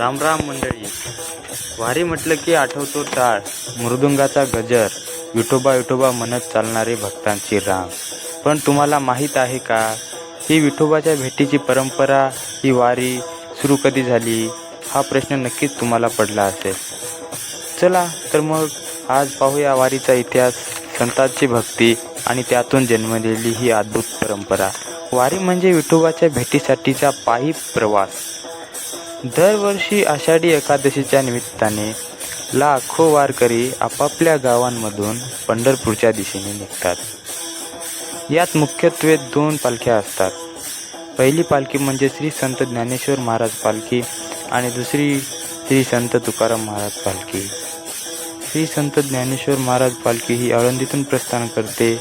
रामराम मंडळी. वारी म्हटलं की आठवतो टाळ. मृदुंगाचा गजर. विठोबा विठोबा म्हणत चालणारे भक्तांची राम पण तुम्हाला माहीत आहे का? ही विठोबाच्या भेटीची परंपरा ही वारी सुरू कधी झाली? हा प्रश्न नक्कीच तुम्हाला पडला असेल. चला तर मग आज पाहूया वारीचा इतिहास संतांची भक्ती आणि त्यातून जन्मलेली ही अद्भुत परंपरा. वारी म्हणजे विठोबाच्या भेटीसाठीचा पायी प्रवास. दरवर्षी आषाढी एकादशीच्या निमित्ताने लाखो वारकरी आपापल्या गावांमधून पंढरपूरच्या दिशेने निघतात. यात मुख्यत्वे दोन पालख्या असतात. पहिली पालखी म्हणजे श्री संत ज्ञानेश्वर महाराज पालखी आणि दुसरी श्री संत तुकाराम महाराज पालखी. श्री संत ज्ञानेश्वर महाराज पालखी ही आळंदीतून प्रस्थान करते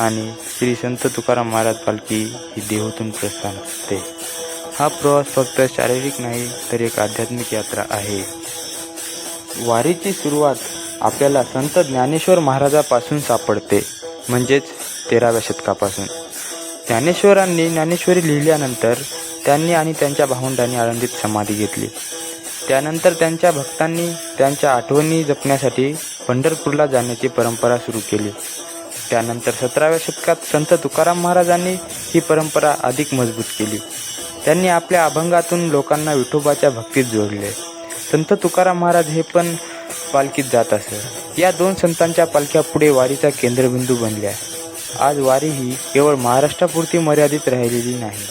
आणि श्री संत तुकाराम महाराज पालखी ही देहूतून प्रस्थान करते. हा प्रवास फक्त शारीरिक नाही तर एक आध्यात्मिक यात्रा आहे. वारीची सुरुवात आपल्याला संत ज्ञानेश्वर महाराजापासून सापडते म्हणजेच तेराव्या शतकापासून. ज्ञानेश्वरांनी ज्ञानेश्वरी लिहिल्यानंतर त्यांनी आणि त्यांच्या भावंडांनी आळंदीत समाधी घेतली. त्यानंतर त्यांच्या भक्तांनी त्यांच्या आठवणी जपण्यासाठी पंढरपूरला जाण्याची परंपरा सुरू केली. त्यानंतर सतराव्या शतकात संत तुकाराम महाराजांनी ही परंपरा अधिक मजबूत केली. त्यांनी आपल्या अभंगातून लोकांना विठोबाच्या भक्तीत जोडले. संत तुकाराम महाराज हे पण पालखीत जात असत या दोन संतांच्या पालख्या पुढे वारीचा केंद्रबिंदू बनल्या. आज वारी ही केवळ महाराष्ट्रापुरती मर्यादित राहिलेली नाही.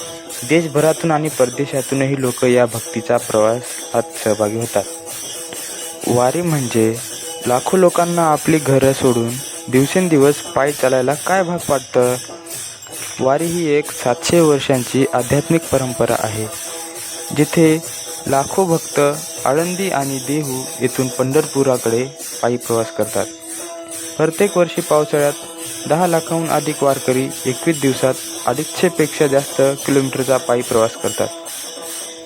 देशभरातून आणि परदेशातूनही लोक या भक्तीचा प्रवासात सहभागी होतात. वारी म्हणजे लाखो लोकांना आपली घरं सोडून दिवसेंदिवस पायी चालायला काय भाग पाडतं? वारी ही एक सातशे वर्षांची आध्यात्मिक परंपरा आहे जिथे लाखो भक्त आळंदी आणि देहू येथून पंढरपुराकडे पायी प्रवास करतात. प्रत्येक वर्षी पावसाळ्यात दहा लाखाहून अधिक वारकरी एकवीस दिवसात अडीचशेपेक्षा जास्त किलोमीटरचा पायी प्रवास करतात.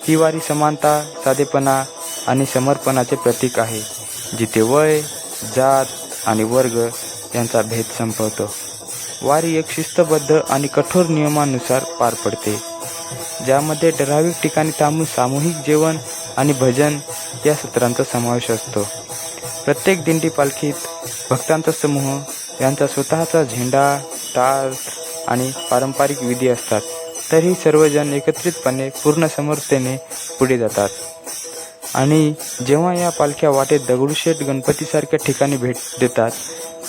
ही वारी समानता साधेपणा आणि समर्पणाचे प्रतीक आहे जिथे वय जात आणि वर्ग यांचा भेद संपवतो. वारी एक शिस्तबद्ध आणि कठोर नियमानुसार पार पडते ज्यामध्ये ठराविक ठिकाणी थांबून सामूहिक जेवण आणि भजन या सत्रांचा समावेश असतो. प्रत्येक दिंडी पालखीत भक्तांचा समूह यांचा स्वतःचा झेंडा टाळ आणि पारंपरिक विधी असतात. तरीही सर्वजण एकत्रितपणे पूर्ण समर्थतेने पुढे जातात. आणि जेव्हा या पालख्या वाटेत दगडूशेठ गणपतीसारख्या ठिकाणी भेट देतात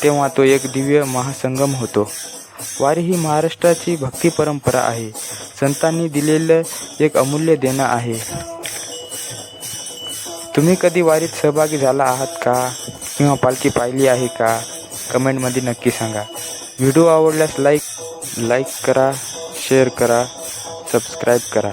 तेव्हा तो एक दिव्य महासंगम होतो. वारी ही महाराष्ट्राची भक्ती परंपरा आहे. संतांनी दिलेलं एक अमूल्य देणं आहे. तुम्ही कधी वारीत सहभागी झाला आहात का? किंवा पालखी पाहिली आहे का? कमेंटमध्ये नक्की सांगा. व्हिडिओ आवडल्यास लाईक लाईक करा शेअर करा सबस्क्राईब करा.